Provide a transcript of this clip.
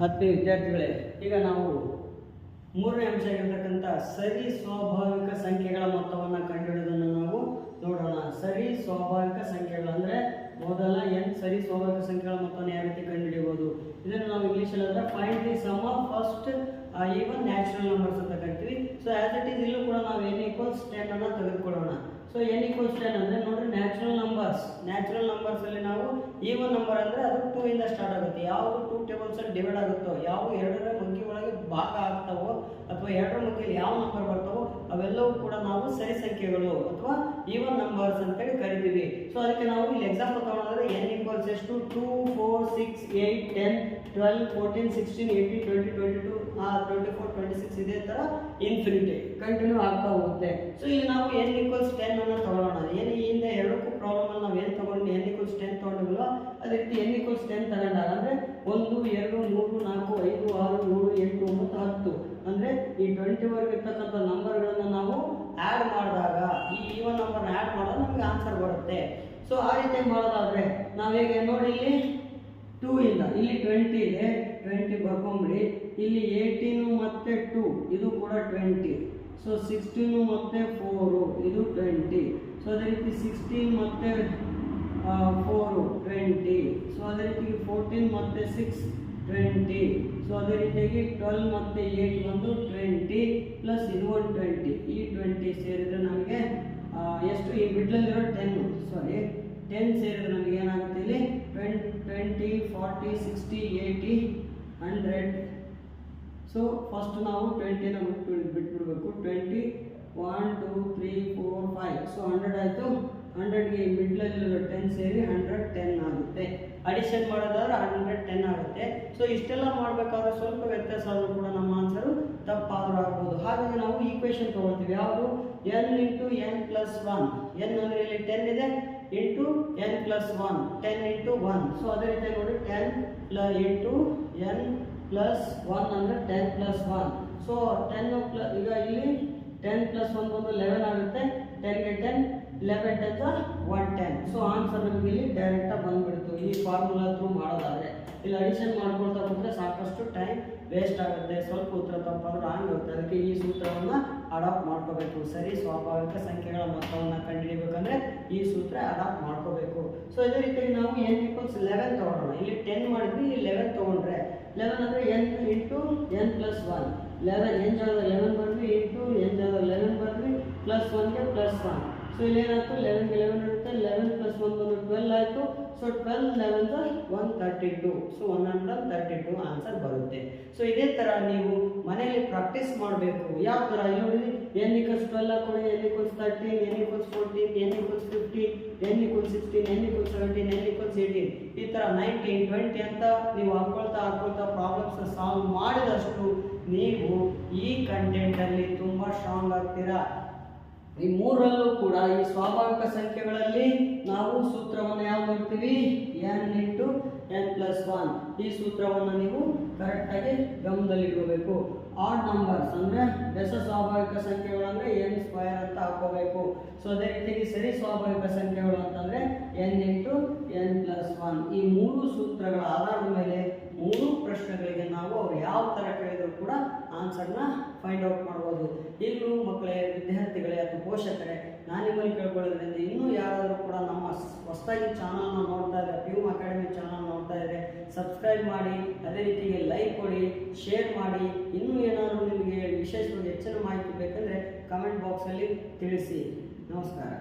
ಹತ್ತನೇ ವಿದ್ಯಾರ್ಥಿಗಳೇ, ಈಗ ನಾವು ಮೂರನೇ ಅಂಶ ಆಗಿರ್ತಕ್ಕಂಥ ಸರಿ ಸ್ವಾಭಾವಿಕ ಸಂಖ್ಯೆಗಳ ಮೊತ್ತವನ್ನು ಕಂಡುಹಿಡಿಯೋದನ್ನು ನಾವು ನೋಡೋಣ. ಸರಿ ಸ್ವಾಭಾವಿಕ ಸಂಖ್ಯೆಗಳು ಅಂದರೆ ಮೊದಲ ಎನ್, ಸರಿ ಸ್ವಾಭಾವಿಕ ಸಂಖ್ಯೆಗಳ ಮೊತ್ತವನ್ನು ಯಾವ ರೀತಿ ಕಂಡುಹಿಡಿಯಬಹುದು ಇದನ್ನು ನಾವು ಇಂಗ್ಲೀಷಲ್ಲಿ ಅಂದರೆ find the sum of first even natural numbers ಅಂತ ಕರಿತೀವಿ. ಸೊ ಆಸ್ ಇಟ್ ಈಸ್ ಇಲ್ಲೂ ಕೂಡ ನಾವು ಎನ್ ಈಕ್ವಲ್ಸ್ ಟೆನ್ ಅನ್ನ ತೆಗೆದುಕೊಳ್ಳೋಣ. ಸೊ ಎನ್ ಈಕ್ವಲ್ಸ್ ಟೆನ್ ಅಂದರೆ ನೋಡ್ರಿ ನ್ಯಾಚುರಲ್ ನಂಬರ್ಸ್ ನ್ಯಾಚುರಲ್ ನಂಬರ್ಸ್ ಅಲ್ಲಿ ನಾವು ಈವನ್ ನಂಬರ್ ಅಂದರೆ ಅದು ಟೂ ಇಂದ ಸ್ಟಾರ್ಟ್ ಆಗುತ್ತೆ. ಯಾವುದು ಟೂ ಟೇಬಲ್ಸ್ ಅಲ್ಲಿ ಡಿವೈಡ್ ಆಗುತ್ತೋ ಯಾವ ಎರಡರ ಮುಗ್ಗಿ ಒಳಗೆ ಭಾಗ ಆಗ್ತಾವೋ, ಅಥವಾ ಎರಡರ ಮುಗ್ಗಿಯಲ್ಲಿ ಯಾವ ನಂಬರ್ ಬರ್ತಾವೋ ಅವೆಲ್ಲವೂ ಕೂಡ ನಾವು ಸರಿ ಸಂಖ್ಯೆಗಳು ಅಥವಾ ಈವನ್ ನಂಬರ್ಸ್ ಅಂತೇಳಿ ಕರಿತೀವಿ. ಸೊ ಅದಕ್ಕೆ ನಾವು ಇಲ್ಲಿ ಎಕ್ಸಾಂಪಲ್ ತಗೊಳ್ಳೋದ್ರೆ ಎನ್ ಈಕ್ವಲ್ಸ್ ಎಷ್ಟು? Two four six eight ten twelve fourteen sixteen eighteen twenty twenty two twenty four twenty six ಇದೇ ಥರ ಇನ್ಫಿನಿಟಿ ಕಂಟಿನ್ಯೂ ಆಗ್ತಾ ಹೋಗುತ್ತೆ. ಸೊ ಇಲ್ಲಿ ನಾವು ಎನ್ ಈಕ್ವಲ್ಸ್ ಟೆನ್ ಅನ್ನು ತಗೊಳ್ಳೋಣ. ಏನು ಈ ಹಿಂದೆ ಎರಡಕ್ಕೂ ಪ್ರಾಬ್ಲಮ್ ಅಲ್ಲಿ ನಾವು ಏನು ತೊಗೊಂಡು ಎನ್ ಈಕ್ವಲ್ಸ್ ಟೆನ್ ತಗೊಂಡಿಲ್ವೋ ಅದೇ ರೀತಿ ಎನ್ ಈಕ್ವಲ್ಸ್ ಟೆನ್ ತಗೊಂಡಾಗ ಅಂದರೆ ಒಂದು, ಎರಡು, ಮೂರು, ನಾಲ್ಕು, ಐದು, ಆರು, ಏಳು, ಎಂಟು, ಒಂಬತ್ತು, ಹತ್ತು. ಅಂದರೆ ಈ ಟ್ವೆಂಟಿ ವರ್ಗ ಇರ್ತಕ್ಕಂಥ ಆ್ಯಡ್ ಮಾಡಿದಾಗ, ಈ ಈವನ್ ನಂಬರ್ನ ಆ್ಯಡ್ ಮಾಡಿದಾಗ ನಮಗೆ ಆನ್ಸರ್ ಬರುತ್ತೆ. ಸೊ ಆ ರೀತಿ ಮಾಡೋದಾದರೆ, ನಾವು ಹೇಗೆ ನೋಡಿ ಇಲ್ಲಿ ಟೂ ಇಂದ, ಇಲ್ಲಿ ಟ್ವೆಂಟಿ ಇದೆ ಟ್ವೆಂಟಿ ಬರ್ಕೊಂಬಿಡಿ. ಇಲ್ಲಿ ಏಯ್ಟೀನು ಮತ್ತು ಟೂ ಇದು ಕೂಡ ಟ್ವೆಂಟಿ ಸೊ ಸಿಕ್ಸ್ಟೀನು ಮತ್ತು ಫೋರು ಇದು ಟ್ವೆಂಟಿ ಸೊ ಅದೇ ರೀತಿ ಸಿಕ್ಸ್ಟೀನ್ ಮತ್ತು ಫೋರು ಟ್ವೆಂಟಿ ಸೊ ಅದೇ ರೀತಿ ಫೋರ್ಟೀನ್ ಮತ್ತು ಸಿಕ್ಸ್ ಟ್ವೆಂಟಿ ಸೊ ಅದೇ ರೀತಿಯಾಗಿ ಟ್ವೆಲ್ ಮತ್ತು ಏಯ್ಟ್ ಬಂದು ಟ್ವೆಂಟಿ ಈ ಟ್ವೆಂಟಿ ಸೇರಿದರೆ ನಮಗೆ ಎಷ್ಟು ಈ ಮಿಡ್ಲಲ್ಲಿರೋ ಟೆನ್ ಸಾರಿ ಟೆನ್ ಸೇರಿದ್ರೆ ನಮಗೆ ಏನಾಗುತ್ತೆ ಇಲ್ಲಿ? Twenty twenty forty sixty eighty hundred so first ನಾವು ಟ್ವೆಂಟಿನ ಬಿಟ್ಬಿಡ್ ಬಿಟ್ಬಿಡ್ಬೇಕು. Twenty one two three four five so hundred ಆಯಿತು. ಹಂಡ್ರೆಡ್ಗೆ ಮಿಡ್ಲಲ್ಲಿರೋ ಟೆನ್ ಸೇರಿ ಹಂಡ್ರೆಡ್ ಟೆನ್ ಆಗುತ್ತೆ. ಅಡಿಷನ್ ಮಾಡೋದಾದ್ರೆ ಹಂಡ್ರೆಡ್ ಟೆನ್ ಆಗುತ್ತೆ. ಸೊ ಇಷ್ಟೆಲ್ಲ ಮಾಡಬೇಕಾದ್ರೆ ಸ್ವಲ್ಪ ವ್ಯತ್ಯಾಸ ಆದರೂ ಕೂಡ ನಮ್ಮ ಆನ್ಸರು ತಪ್ಪಾದರೂ ಆಗ್ಬೋದು. ಹಾಗಾಗಿ ನಾವು ಈಕ್ವೇಶನ್ ತೊಗೊಳ್ತೀವಿ. ಯಾವುದು? N into N plus one N ಅಂದರೆ ಇಲ್ಲಿ ಟೆನ್ ಇದೆ? Into N plus one ten into one so ಅದೇ ರೀತಿ ನೋಡಿ ten plus into N plus one ಅಂದರೆ ten plus one so ten plus ಈಗ ಇಲ್ಲಿ ಟೆನ್ ಪ್ಲಸ್ ಒನ್ ಬಂದು ಲೆವೆನ್ ಆಗುತ್ತೆ. ಟೆನ್ಗೆ ten eleven ten one ten so answer ನಮಗೆ ಇಲ್ಲಿ ಡೈರೆಕ್ಟಾಗಿ ಬಂದ್ಬಿಡ್ತು. ಈ ಫಾರ್ಮುಲಾ ಥ್ರೂ ಮಾಡೋದಾದರೆ. ಇಲ್ಲಿ ಅಡಿಷನ್ ಮಾಡ್ಕೊಳ್ತಾ ಬಂದರೆ ಸಾಕಷ್ಟು ಟೈಮ್ ವೇಸ್ಟ್ ಆಗುತ್ತೆ. ಸ್ವಲ್ಪ ಉತ್ತರ ತಪ್ಪಾದ್ರೂ ಆಗಿರುತ್ತೆ ಅದಕ್ಕೆ ಈ ಸೂತ್ರವನ್ನು ಅಡಾಪ್ಟ್ ಮಾಡ್ಕೋಬೇಕು. ಸರಿ, ಸ್ವಾಭಾವಿಕ ಸಂಖ್ಯೆಗಳ ಮೊತ್ತವನ್ನು ಕಂಡುಹಿಡಿಬೇಕಂದ್ರೆ ಈ ಸೂತ್ರ ಅಡಾಪ್ಟ್ ಮಾಡ್ಕೋಬೇಕು. ಸೊ ಇದೇ ರೀತಿಯಾಗಿ ನಾವು ಎನ್ ಈಕ್ವಲ್ಸ್ ಲೆವೆನ್ ತೊಗೊಳೋಣ ಇಲ್ಲಿ ಟೆನ್ ಮಾಡಿದ್ವಿ, ಇಲ್ಲಿ ಲೆವೆನ್ ತೊಗೊಂಡ್ರೆ ಲೆವೆನ್ ಅಂದರೆ N into N plus one eleven N ಜಾಗದ ಲೆವೆನ್ ಬಂದ್ವಿ ಇಂಟು ಎನ್ ಜಾಗದ ಲೆವೆನ್ ಬಂದ್ವಿ ಪ್ಲಸ್ ಒನ್ಗೆ ಪ್ಲಸ್ ಒನ್ ಸೊ ಇಲ್ಲಿ ಏನಾಯ್ತು? ಲೆವೆನ್ಗೆ ಲೆವೆನ್ ಇರುತ್ತೆ. ಲೆವೆನ್ ಪ್ಲಸ್ ಒನ್ ಬಂದು ಟ್ವೆಲ್ ಆಯಿತು. So twelve eleven one thirty two so one hundred thirty two answer ಬರುತ್ತೆ. ಸೊ ಇದೇ ಥರ ನೀವು ಮನೆಯಲ್ಲಿ ಪ್ರಾಕ್ಟೀಸ್ ಮಾಡಬೇಕು. ಯಾವ ಥರ ಇಲ್ಲಿ ನೋಡಿ ಎನ್ ಈಕ್ವಲ್ಸ್ ಟ್ವೆಲ್ ಹಾಕೊಳ್ಳಿ. N equals thirteen N equals fourteen N equals fifteen N equals sixteen N equals seventeen N equals eighteen ಈ ಥರ ನೈನ್ಟೀನ್ ಟ್ವೆಂಟಿ ಅಂತ ನೀವು ಹಾಕ್ಕೊಳ್ತಾ ಹಾಕ್ಕೊಳ್ತಾ ಪ್ರಾಬ್ಲಮ್ಸ್ ಸಾಲ್ವ್ ಮಾಡಿದಷ್ಟು ನೀವು ಈ ಕಂಟೆಂಟಲ್ಲಿ ತುಂಬ ಸ್ಟ್ರಾಂಗ್ ಆಗ್ತೀರಾ? ಈ ಮೂರಲ್ಲೂ ಕೂಡ ಈ ಸ್ವಾಭಾವಿಕ ಸಂಖ್ಯೆಗಳಲ್ಲಿ ನಾವು ಸೂತ್ರವನ್ನು ಯಾವ ನೋಡ್ತೀವಿ? N into N plus one ಈ ಸೂತ್ರವನ್ನು ನೀವು ಕರೆಕ್ಟಾಗಿ ಗಮನದಲ್ಲಿಡಬೇಕು ಆಡ್ ನಂಬರ್ಸ್ ಅಂದರೆ ಬೆಸ ಸ್ವಾಭಾವಿಕ ಸಂಖ್ಯೆಗಳು ಅಂದ್ರೆ ಎನ್ ಸ್ಕ್ವಯರ್ ಅಂತ ಹಾಕೋಬೇಕು. ಸೊ ಅದೇ ರೀತಿಯಾಗಿ ಸರಿ ಸ್ವಾಭಾವಿಕ ಸಂಖ್ಯೆಗಳು ಅಂತಂದರೆ N into N plus one ಈ ಮೂರು ಸೂತ್ರಗಳ ಆಧಾರದ ಮೇಲೆ ಮೂರು ಪ್ರಶ್ನೆಗಳಿಗೆ ನಾವು ಅವ್ರು ಯಾವ ಥರ ಕೇಳಿದ್ರು ಕೂಡ ಆನ್ಸರ್ನ ಫೈಂಡ್ ಔಟ್ ಮಾಡ್ಬೋದು. ಇನ್ನು ಮಕ್ಕಳೇ, ವಿದ್ಯಾರ್ಥಿಗಳೇ ಅಥವಾ ಪೋಷಕರೇ, ನಾನು ನಿಮ್ಮಲ್ಲಿ ಕೇಳ್ಕೊಳ್ಳೋದ್ರಿಂದ ಇನ್ನೂ ಯಾರಾದರೂ ಕೂಡ ನಮ್ಮ ಹೊಸದಾಗಿ ಚಾನಲ್ನ ನೋಡ್ತಾ ಇದ್ದಾರೆ ಪ್ಯೂಮ್ ಅಕಾಡೆಮಿ ಚಾನಲ್ ನೋಡ್ತಾ ಇದ್ದಾರೆ ಸಬ್ಸ್ಕ್ರೈಬ್ ಮಾಡಿ, ಅದೇ ರೀತಿಗೆ ಲೈಕ್ ಕೊಡಿ ಶೇರ್ ಮಾಡಿ, ಇನ್ನೂ ಏನಾದರೂ ನಿಮಗೆ ವಿಶೇಷವಾಗಿ ಹೆಚ್ಚಿನ ಮಾಹಿತಿ ಬೇಕಂದರೆ ಕಮೆಂಟ್ ಬಾಕ್ಸಲ್ಲಿ ತಿಳಿಸಿ. ನಮಸ್ಕಾರ.